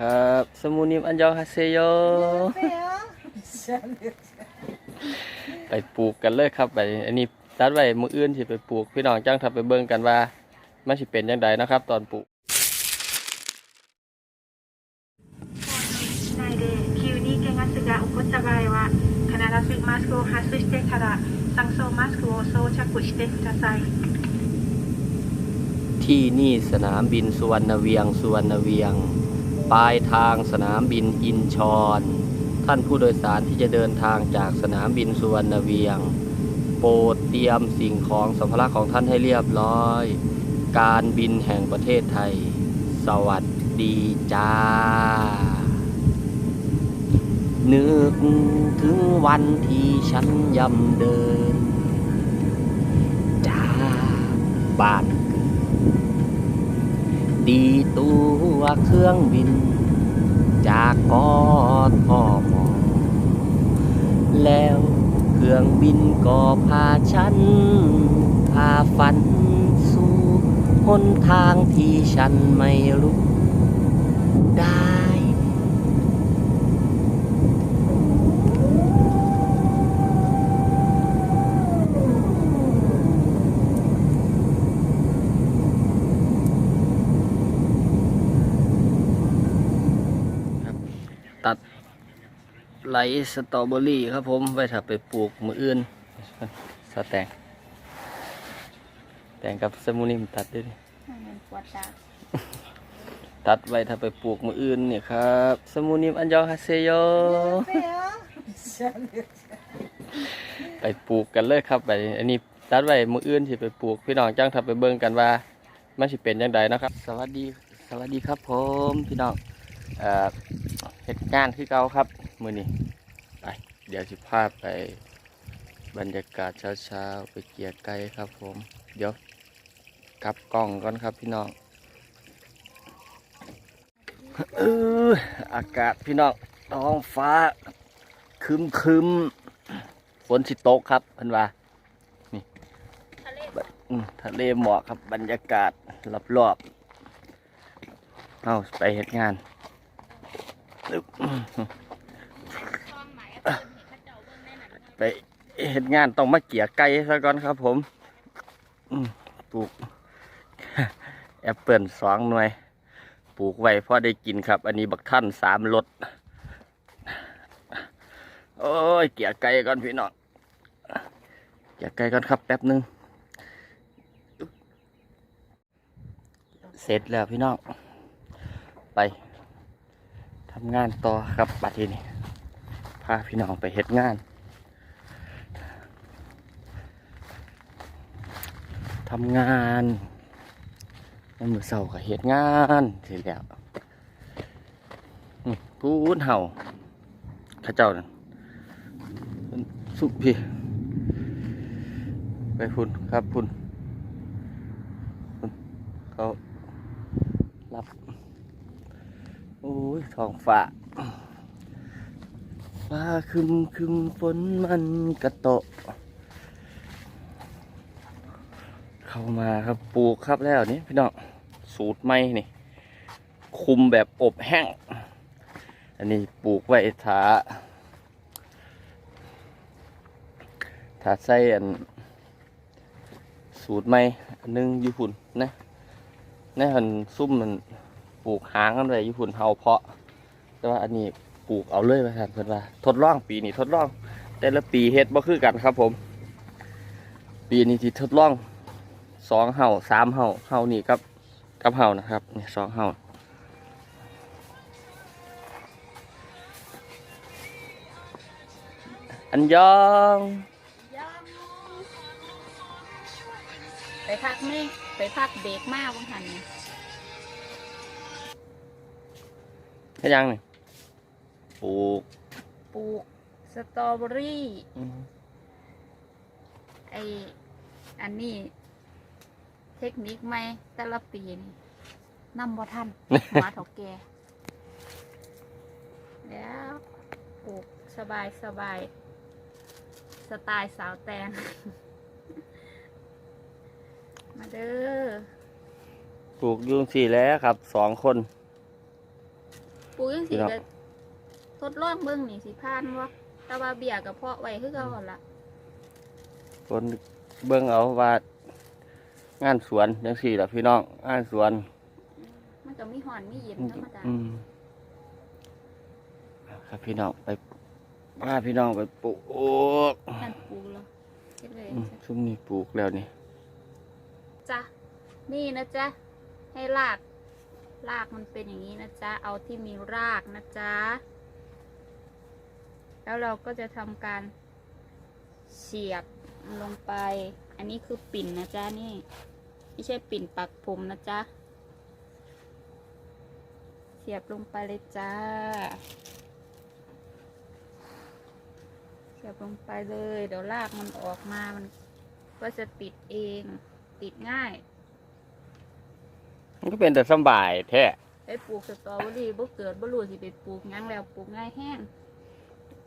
ครับ สมุนิมอันยองฮาเซโย ไปปลูกกันเลยครับไปอันนี้ตัดไว้มืออื่นสิไปปลูกพี่น้องจ้างทับไปเบิ่งกันว่ามันสิเป็นยังไงนะครับ ตอนปลูก しないで急に怪我が起こった場合は必ずマスクを外してから酸素マスクを装着してください ที่นี่สนามบินสุวรรณเวียงสุวรรณเวียง ปลายทางสนามบินอินชอนท่านผู้โดยสารที่จะเดินทางจากสนามบินสุวรรณเวียง โปรดเตรียมสิ่งของสัมภาระของท่านให้เรียบร้อย การบินแห่งประเทศไทย สวัสดีจ้า นึกถึงวันที่ฉันยำเดิน จากบ้าน ติดตัวเครื่องบิน จากกอทอมอแล้วเครื่องบินก็พาฉัน พาฝันสู่หนทางที่ฉันไม่รู้ได้ ไหลสตรอเบอรี่ครับผม ไว้ถ้าไปปลูกมืออื่นสแตงแต่งกับสมุนิมตัดด้วยดิตัดไว้ถ้าไปปลูกมืออื่นเนี่ยครับ สมุนิมอันยองฮาเซโยไปปลูกกันเลยครับไปอันนี้ตัดไว้มืออื่นสิไปปลูกพี่น้องจ้างทับไปเบิ่งกันว่ามันสิเป็นยังไงนะครับ สวัสดีสวัสดีครับผมพี่น้องเอ่อเหตุงานคือเก่าครับ มือนี้ไปเดี๋ยวสิพาไปบรรยากาศเช้าๆ ไปเกี่ยไก่ครับผม เดี๋ยวกลับกล้องก่อนครับพี่น้องเอออากาศพี่น้องท้องฟ้าคึมคึมฝนสิตกครับพิ่นว่านี่ทะเลหมอกครับบรรยากาศรอบๆเอาไปเฮ็ดงานอึ๊บ ไปเฮ็ดงานต้องมาเกี่ยไก่ซะก่อนครับผมปลูกแอปเปิลสองหน่วย ปลูกไว้พอได้กินครับ อันนี้บักท่านสามรสโอ้ยเกี่ยไก่ก่อนพี่น้องเกี่ยไก่ก่อนครับแป๊บนึง เสร็จแล้วพี่น้อง ไปทำงานต่อครับบัดทีนี้พาพี่น้องไปเฮ็ดงาน ทำงานในมือเสาร์ก็เฮ็ดงานเสร็จแล้วพูดเห่าข้าเจ้านั่นสุพี่ไปพุ่นครับพุ่นพุ่นเขารับ โอ้ยท้องฟ้าฟ้าคึมคึมฝนมันกระโตะ เข้ามาครับปลูกครับแล้วนี่พี่น้องสูตรใหม่นี่ คุมแบบอบแห้ง อันนี้ปลูกไว้ถาถาใส่อัน สูตรใหม่อันหนึงญี่ปุ่นนะในหันซุ่มมันปลูกหางกันไว้ญี่ปุ่นเฮาเพาะ แต่ว่าอันนี้ปลูกเอาเลยไปท่านเพื่อนว่าทดลองปีนี้ทดลอง แต่ละปีเฮ็ดบ่คือกันครับผม ปีนี้ที่ทดลอง สองเฮาสามเฮาเฮานี่กับกับเฮานะครับเนี่ยสองเฮาอันยองไปพักนี่ไปพักเบรกมากบางหันนี่แค่ยังนี่ปลูกปลูกสตรอเบอรี่อืมไออันนี้ เทคนิคใหม่แต่ละปีนี่นำบ่ทันหัวเถกแกแล้วปลูกสบายสบายสไตล์สาวแตง มาเด้อปลูกอยุงสี่แล้วครับสองคน ปลูกจังพี่ซี่น้องก็ทดลองเบิ่งนี่สิผ่านบ่แต่ว่าเบี้ยก็เพาะไว้คือเก่าหั่นล่ะคนเบิ่งเอาว่า งานสวนจังซี่ล่ะพี่น้องงานสวน มันก็มีหอนมีเย็นธรรมดาอืมครับพี่น้องไปพาพี่น้องไปปลูกนั่นปลูกแล้วเฮ็ดเลยอืมซุมนี้ปลูกแล้วนี่จ้ะนี่นะจ๊ะให้ราก รากมันเป็นอย่างนี้นะจ๊ะเอาที่มีรากนะจ๊ะแล้วเราก็จะทำการเสียบ ลงไป อันนี้คือปิ่นนะจ๊ะนี่ ไม่ใช่ปิ่นปักผมนะจ๊ะ เสียบลงไปเลยจ้า เสียบลงไปเลย เดี๋ยวรากมันออกมา มันก็จะติดเอง ติดง่าย มันก็เป็นแต่สำบายแท้ไปปลูกสตรอเบอรี่บ่เกิดบ่รู้สิไปปลูกหยังแล้วปลูกง่ายแห้ง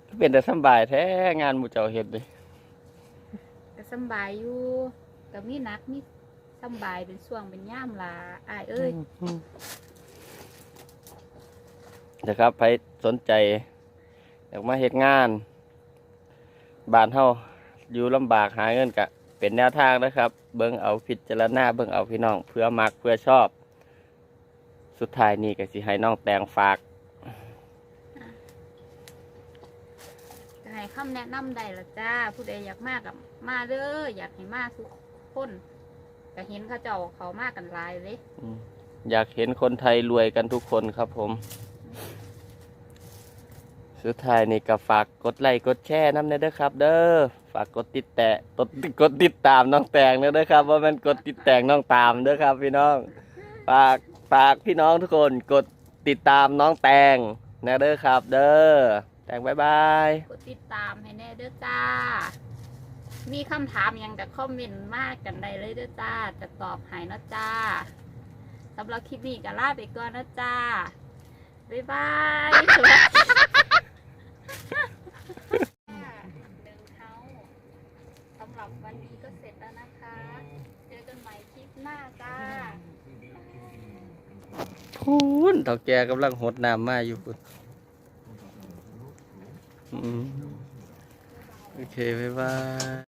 ก็เป็นแต่สำบายแท้งานหมู่เจ้าเฮ็ดเลยก็ สำบายอยู่ก็มีหนักมีสำบายเป็นช่วงเป็นย่ามล่ะอ้ายเอ้ยนะครับใครสนใจ อยากมาเฮ็ดงาน บ้านเฮาอยู่ลำบากหาเงินกะ เป็นแนวทางนะครับ เบิ่งเอาพิจารณาเบิ่งเอาพี่น้อง เพื่อมักเพื่อชอบ สุดท้ายนี่ก็สิให้น้องแตงฝาก ก็ให้ คำแนะนำได้ละจ้า ผู้ใดอยากมากับมาเด้ออยากให้มาทุกคนก็เห็นเขาเจ้าเขามากกันหลายเลยอืมอยากเห็นคนไทยรวยกันทุกคนครับผม สุดท้ายนี่ก็ฝากกดไลค์กดแชร์น้ำเนเด้อครับ เด้อฝากกดติดแตะกดกดติดตามน้องแตงเด้อครับ ว่ามันกดติดแตงน้องตามเด้อครับ พี่น้อง ฝากฝากพี่น้องทุกคนกดติดตามน้องแตงนะเด้อครับ เด้อ แตงบายบาย กดติดตามให้แน่เด้อจ้า มีคำถามหยังกับคอมเมนต์มากกันได้เลยเด้อจ้า จะตอบให้นะจ้าสำหรับคลิปนี้ก็ลาไปก่อนนะจ้า บ๊ายบายหนึ่งเท้าสำหรับวันนี้ก็เสร็จแล้วนะคะ เจอกันใหม่คลิปหน้าจ้า พูนเถ่าแกกำลังหดน้ำมาอยู่คุณ 嗯。Ok 拜拜。